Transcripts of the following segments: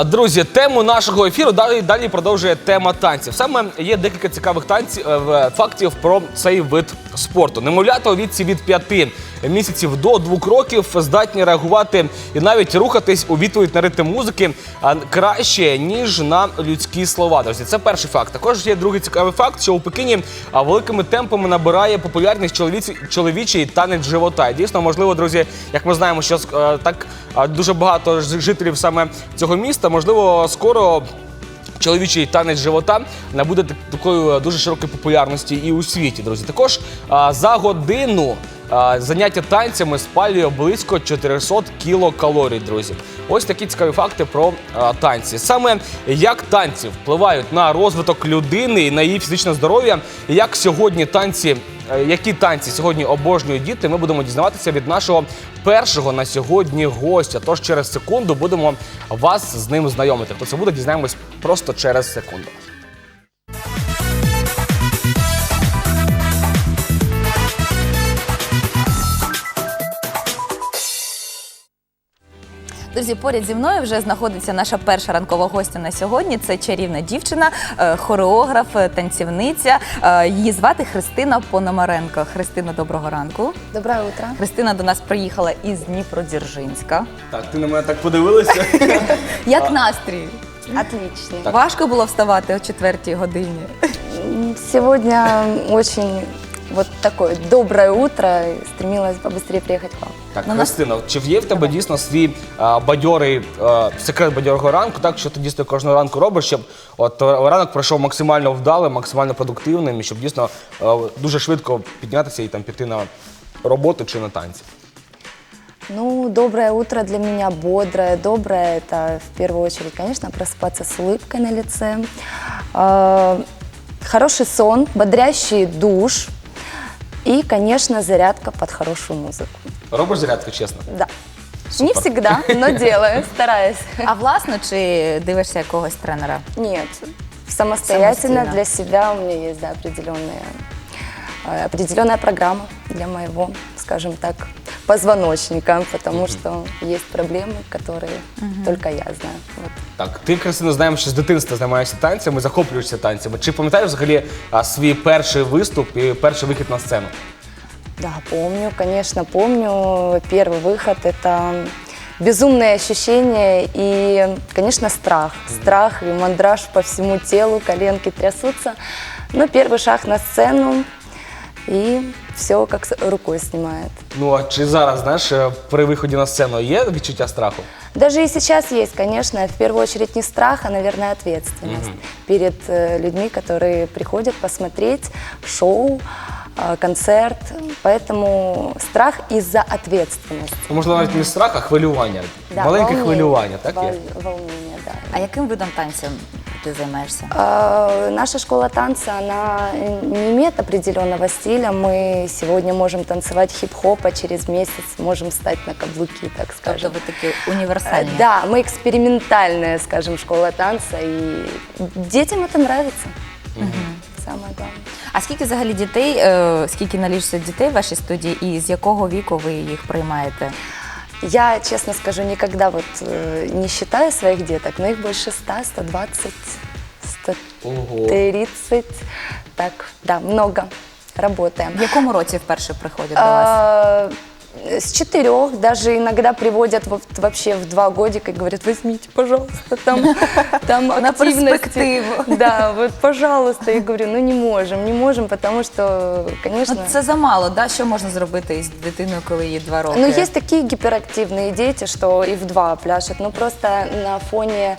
А друзі, тему нашого ефіру далі далі продовжує тема танців. Саме є декілька цікавих танців е, фактів про цей вид спорту. Немовлята у віці від 5 місяців до 2 років здатні реагувати і навіть рухатись у відповідь на ритм музики краще ніж на людські слова. Друзі, це перший факт. Також є другий цікавий факт, що у Пекіні великими темпами набирає популярність чоловіці, чоловічий танець живота. І дійсно, можливо, друзі, як ми знаємо, що е, так дуже багато жителів саме цього міста, можливо, скоро. Чоловічий танець живота набуде так- такою е, дуже широкої популярності і у світі, друзі. Також за годину заняття танцями спалює близько 400 кілокалорій, друзі. Ось такі цікаві факти про танці. Саме як танці впливають на розвиток людини і на її фізичне здоров'я, і як сьогодні танці, е, які танці сьогодні обожнюють діти, ми будемо дізнаватися від нашого першого на сьогодні гостя. Тож через секунду будемо вас з ним знайомити. Хто це буде, дізнаємось просто через секунду. Друзі, поряд зі мною вже знаходиться наша перша ранкова гостя на сьогодні. Це чарівна дівчина, е, хореограф, е, танцівниця. Е, Її звати Христина Пономаренко. Христина, доброго ранку. Доброе утро. Христина до нас приїхала із Дніпродзержинська. Так, ти на мене так подивилася. Як настрій? Отлично. Важко було вставати о четвертій годині. М, Сегодня очень вот такое доброе утро. Стремилась побыстрее приехать к вам. Так, Ну, нас- Христина, чи є в тебе дійсно свій а, бадьорий а, секрет бадьорого ранку, так що ти дійсно кожного ранку робиш, щоб от е, ранок пройшов максимально вдалим, максимально продуктивним, і щоб дійсно е, дуже швидко піднятися і там піти на роботу чи на танці. Ну, доброе утро для меня бодрое. Доброе – это в первую очередь, конечно, просыпаться с улыбкой на лице. А, Хороший сон, бодрящий душ и, конечно, зарядка под хорошую музыку. Робиш зарядку, чесно? Да. Не всегда, но делаю, стараюсь. А власно чи дивишся якогось тренера? Нет, самостоятельно, Самостоятельно. для себя у меня есть да, определенная, э, определенная программа для моего, скажем так, позвоночника, потому что есть проблемы, которые только я знаю. Вот. Так, ти, Христина, знаємо, що з дитинства займаєшся танцями, захоплюєшся танцями. Чи пам'ятаєш взагалі а, свій перший виступ і перший вихід на сцену? Да, помню, конечно, помню. Первый выход – это безумное ощущение и, конечно, страх. Страх и мандраж по всему телу, коленки трясутся. Но первый шаг на сцену, и все как с рукой снимает. Ну а чи зараз, знаєш, е, при виході на сцену є відчуття страху? Даже и сейчас есть, конечно, в первую очередь не страх, а, наверное, ответственность перед э, людьми, которые приходят посмотреть шоу, э, концерт. Поэтому страх из-за ответственности. Ну, Можливо, навіть не страх, а хвилювання. Да, Маленьке волнение. хвилювання, так є? Вол- Волнение, да. А яким видом танцю ти займаєшся? А, Наша школа танца, она не имеет определенного стиля. Мы сегодня можем танцевать хип-хоп, а через месяц можем встать на каблуки, так Тобто скажем. ви такі Э, універсальні? Да, мы экспериментальная, скажем, школа танца, и детям это нравится. Самое главное. А скільки взагалі дітей, е, скільки наліжиться дітей в вашій студії, і з якого віку ви їх приймаєте? Я, честно скажу, никогда вот э, не считаю своих деток, но их больше 100, 120, Ого. 130. Так, да, много. Работаем. В якому році вперше приходять до вас? А, С четырех, даже иногда приводят вот вообще в два годика и говорят, возьмите, пожалуйста, там, там активности. Да, вот, пожалуйста. Я говорю, ну не можем, не можем, потому что, конечно... Ну, це замало, да? Що можна зробити із дитиною, коли їй два роки? Ну, есть такие гиперактивные дети, что и в два пляшут. Но просто на фоне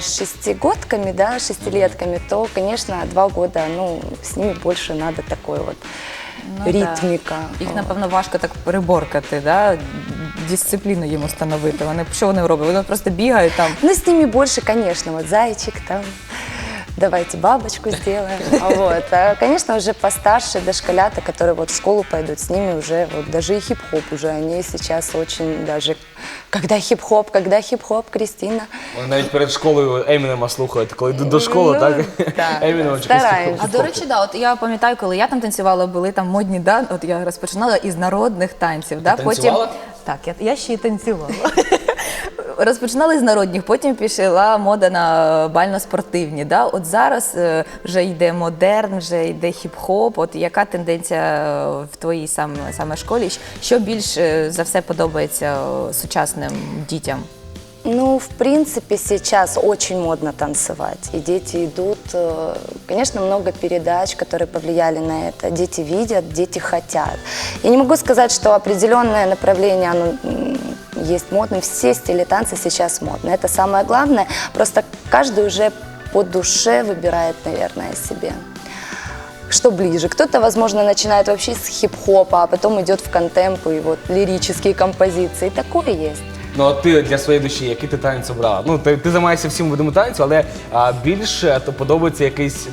шестигодками, да, шестилетками, то, конечно, два года, ну, с ними больше надо такой вот Ну, да. Їх, напевно, важко так переборкати, да? дисципліну їм установити. Вони що вони роблять? Вони просто бігають там. Ну, з ними больше, конечно, от зайчик там, давайте бабочку сделаем. А Вот. А, конечно, уже постарше дошколята, которые вот в школу пойдут, с ними уже вот даже и хип-хоп уже, они сейчас очень даже, когда хип-хоп, когда хип-хоп, Кристина. Вони навіть перед школою Емінема слухають, коли йдуть до школи, Ну, так? так, Емінема чи стараємось. А до речі, да, от я пам'ятаю, коли я там танцювала, були там модні, да, от я розпочинала із народних танців. Да, танцювала? Так, я, я ще й танцювала. розпочинали з народних, потім пішла мода на бально-спортивні. Да? От зараз е, вже йде модерн, вже йде хіп-хоп. От яка тенденція е, в твоїй саме, саме школі? Що більш е, за все подобається е, сучасним дітям? Ну, в принципе, сейчас очень модно танцевать. И дети идут. э, Конечно, много передач, которые повлияли на это. Дети видят, дети хотят. Я не могу сказать, что определенное направление оно, м, есть модным. Все стили танца сейчас модны. Это самое главное. Просто каждый уже по душе выбирает, наверное, себе что ближе. Кто-то, возможно, начинает вообще с хип-хопа, а потом идет в контемп и вот лирические композиции. Такое есть. Ну, а ти для своєї душі, який ти танець обрала? Ну, ти, ти займаєшся всім видами танцю, але а, більше то подобається якийсь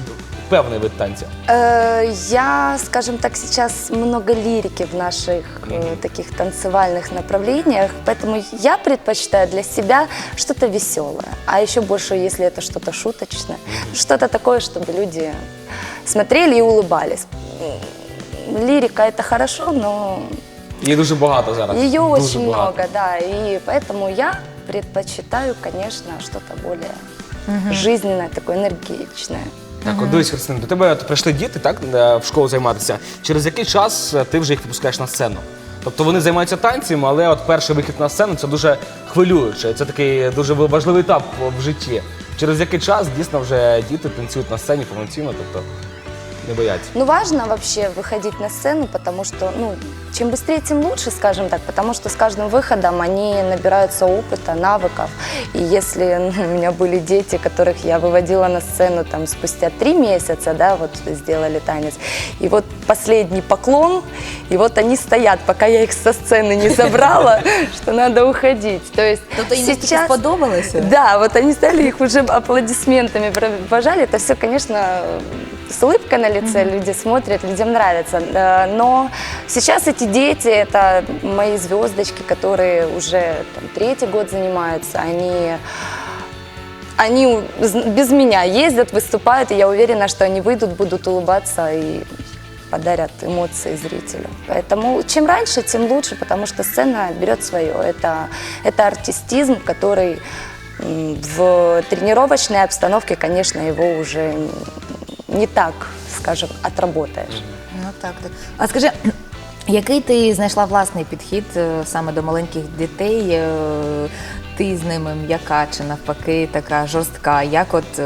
певний вид танцю. Э, Я, скажем так, сейчас много лирики в наших э, таких танцевальных направлениях, поэтому я предпочитаю для себя что-то веселое, а еще больше, если это что-то шуточное, что-то такое, чтобы люди смотрели и улыбались. М, Лирика это хорошо, но Її дуже багато зараз. ее дуже очень багато. много, да, и поэтому я предпочитаю, конечно, что-то более жизненное, такое энергичное. Так, от дивись, Христина, до тебе от прийшли діти, так, е, в школу займатися. Через який час е, ти вже їх випускаєш на сцену? Тобто вони займаються танцями, але от перший вихід на сцену це дуже хвилююче. Це такий дуже важливий етап в житті. Через який час дійсно вже діти танцюють на сцені повноцінно, тобто не бояться. Ну, важно вообще выходить на сцену, потому что, ну, чем быстрее, тем лучше, скажем так, потому что с каждым выходом они набираются опыта, навыков. И если ну, у меня были дети, которых я выводила на сцену там спустя три месяца, да, вот сделали танец, и вот последний поклон, и вот они стоят, пока я их со сцены не забрала, что надо уходить. То есть Тобто їм настільки сподобалося? да, вот они стали их уже аплодисментами провожали. Это все, конечно, с улыбкой на лице люди смотрят, людям нравится. Э, Но сейчас эти дети, это мои звездочки, которые уже там, третий год занимаются, они они без меня ездят, выступают, и я уверена, что они выйдут, будут улыбаться и подарят эмоции зрителю. Поэтому чем раньше, тем лучше, потому что сцена берет свое. Это, это артистизм, который в тренировочной обстановке, конечно, его уже не так, скажем, отработаешь. Ну так, так. А скажи, який ти знайшла власний підхід е, саме до маленьких дітей? Е, Ти з ними м'яка чи навпаки така жорстка? Як от е,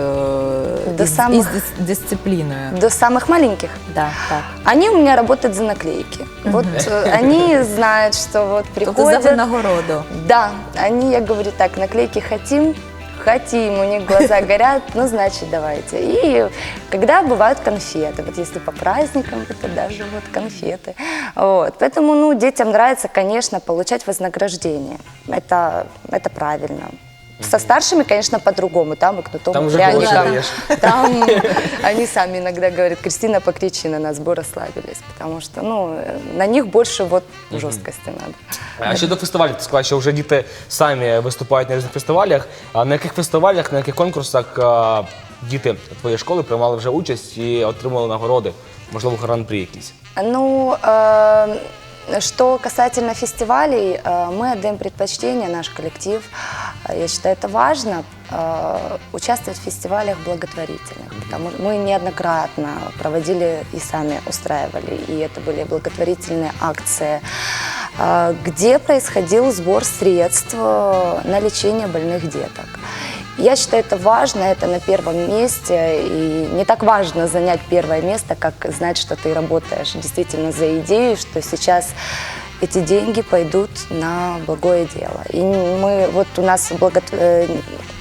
До із, самих- із дис- дисципліною? До самых маленьких Да, так. Они у меня работают за наклейки. Вот э, они знают, что вот Тобто за винагороду. Да, они, я говорю так, наклейки хотим, хотим, у них глаза горят, ну, значит, давайте. И когда бывают конфеты, вот если по праздникам, это даже вот конфеты. Вот. Поэтому, ну, детям нравится, конечно, получать вознаграждение. Это, это правильно. Со старшими, конечно, по-другому. Там и кнутом, Там и уже пряником. больше даешь. Там они сами иногда говорят, Кристина, покричи на нас, бы расслабились. Потому что, ну, э, на них больше вот жесткости надо. А щодо фестивалів, ти сказала, що вже діти самі виступають на різних фестивалях. А на яких фестивалях, на яких конкурсах а, діти твоєї школи приймали вже участь і отримали нагороди? Можливо, гран-прі якісь? Ну, э, что касательно фестивалей, э, мы отдаем предпочтение, наш коллектив. Э, Я считаю, это важно э, участвовать в фестивалях благотворительных, потому что мы неоднократно проводили и сами устраивали, и это были благотворительные акции, э, где происходил сбор средств э, на лечение больных деток. Я считаю, это важно, это на первом месте. И не так важно занять первое место, как знать, что ты работаешь действительно за идею, что сейчас эти деньги пойдут на благое дело. И мы, вот у нас благо- э,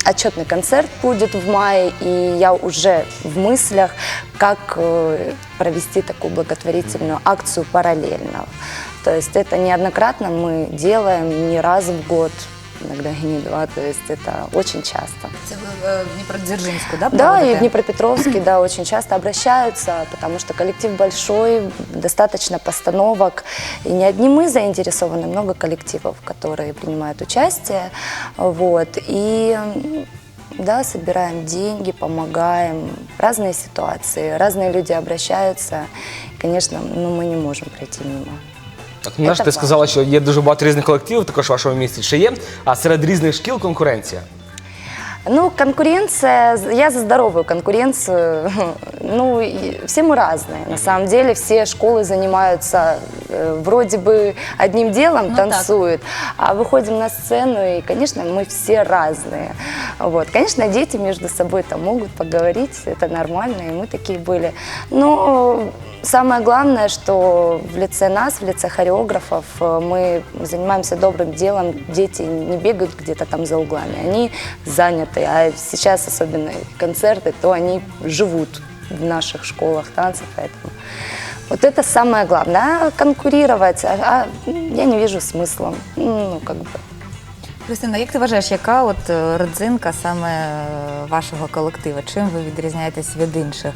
отчетный концерт будет в мае, и я уже в мыслях, как э, провести такую благотворительную акцию параллельно. То есть это неоднократно мы делаем не раз в год, иногда и не два, то есть это очень часто. Це ви е, в Дніпродзержинську, да? Да, и в Днепропетровске, да, очень часто обращаются, потому что коллектив большой, достаточно постановок. И не одни мы заинтересованы, много коллективов, которые принимают участие. Вот. И да, собираем деньги, помогаем. Разные ситуации, разные люди обращаются. Конечно, ну, мы не можем пройти мимо. Так, ну, знаєш, Это ти важно. сказала, що є дуже багато різних колективів також в вашому місті. Чи є а серед різних шкіл конкуренція? Ну, конкуренция, я за здоровую конкуренцию. Ну, и все мы разные. На самом деле все школы занимаются э, вроде бы одним делом, Ну, так. танцуют, а выходим на сцену, и, конечно, мы все разные. Вот. Конечно, дети между собой там могут поговорить, это нормально, и мы такие были. Но самое главное, что в лице нас, в лице хореографов, э, мы занимаемся добрым делом. Дети не бегают где-то там за углами, они заняты. А сейчас особенно концерты, то они живут в наших школах танцев, поэтому вот это самое главное. А конкурировать, а- а, я не вижу смысла. Ну, как бы. Христина, як ти вважаєш, яка от е, родзинка саме е, вашого колективу? Чим ви відрізняєтесь від інших?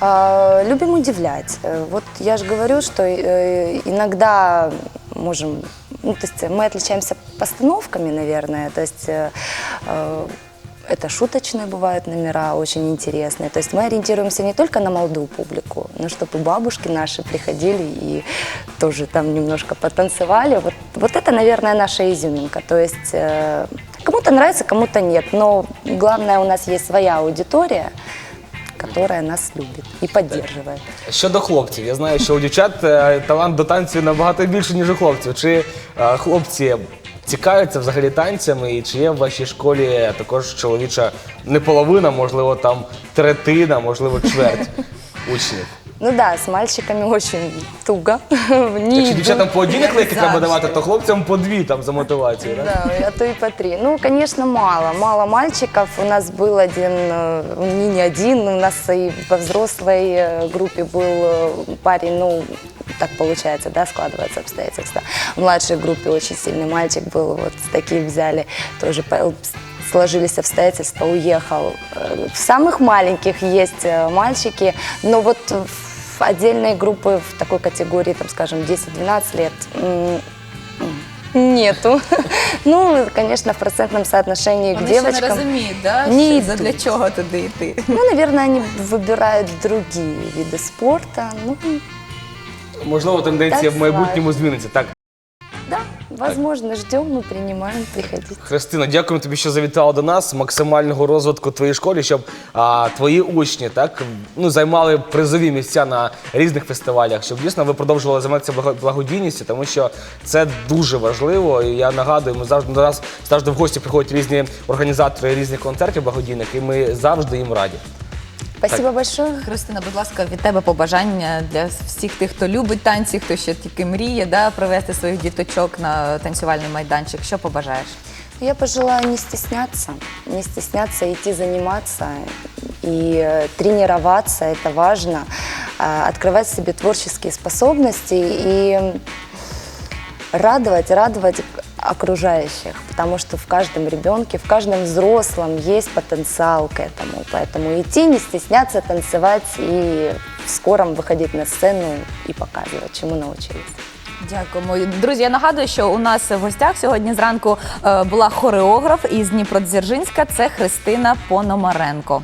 А, Любим удивлять. Э, Вот я же говорю, что э, иногда можем, ну, то есть мы отличаемся постановками, наверное, то есть э, э, это шуточные бывают номера, очень интересные. То есть мы ориентируемся не только на молодую публику, но чтобы и бабушки наши приходили и тоже там немножко потанцевали. Вот, вот это, наверное, наша изюминка. То есть э, кому-то нравится, кому-то нет. Но главное, у нас есть своя аудитория, которая нас любит и поддерживает. Щодо хлопців, я знаю, що у дівчат е, талант до танцю набагато більше, ніж у хлопців. Чи е, хлопці цікавляться взагалі танцями, і чи є в вашій школі також чоловіча не половина, можливо, там третина, можливо, чверть учнів? Ну да, с мальчиками очень туго. Якщо дівчатам по одній наклейки треба Завжди. давати, то хлопцям по дві там за мотивацію. Да? Да, а то и по три. Ну, конечно, мало. Мало мальчиков. У нас был один, э, не, не один, у нас и во взрослой э, группе был э, парень, ну, так получается, да, складывается обстоятельства. В младшей группе очень сильный мальчик был, вот таких взяли, тоже сложились обстоятельства, уехал. Э, В самых маленьких есть э, мальчики, но вот в отдельные группы в такой категории, там, скажем, 10-12 лет, Нету. Ну, конечно, в процентном соотношении к Вони ще не девочкам. розуміють, да? Ні, для чого туди йти. Ну, наверное, они выбирают другие виды спорта. Ну, Можливо, тенденція в майбутньому зміниться. Так, да, возможно, ждем, мы принимаем, приходите. Христина, дякуємо тобі, що завітала до нас. Максимального розвитку твоїй школі, щоб а, твої учні так ну займали призові місця на різних фестивалях, щоб дійсно ви продовжували займатися благо- благодійністю, тому що це дуже важливо. І я нагадую, ми завжди до нас завжди в гості приходять різні організатори різних концертів благодійних, і ми завжди їм раді. Спасибо большое. Христина, будь ласка, від тебе побажання для всіх тих, хто любить танці, хто ще тільки мріє, да, привести своїх діточок на танцювальний майданчик. Що побажаєш? Я пожелаю не стесняться, не стесняться идти заниматься и э, тренироваться, это важно, а, открывать в себе творческие способности и м, радовать, радовать окружающих, потому что в каждом ребенке, в каждом взрослом есть потенциал к этому, поэтому идти, не стесняться, танцевать и в скором выходить на сцену и показывать, чему научились. Дякуємо. Друзі, я нагадую, що у нас в гостях сьогодні зранку е, була хореограф із Дніпродзержинська. Це Христина Пономаренко.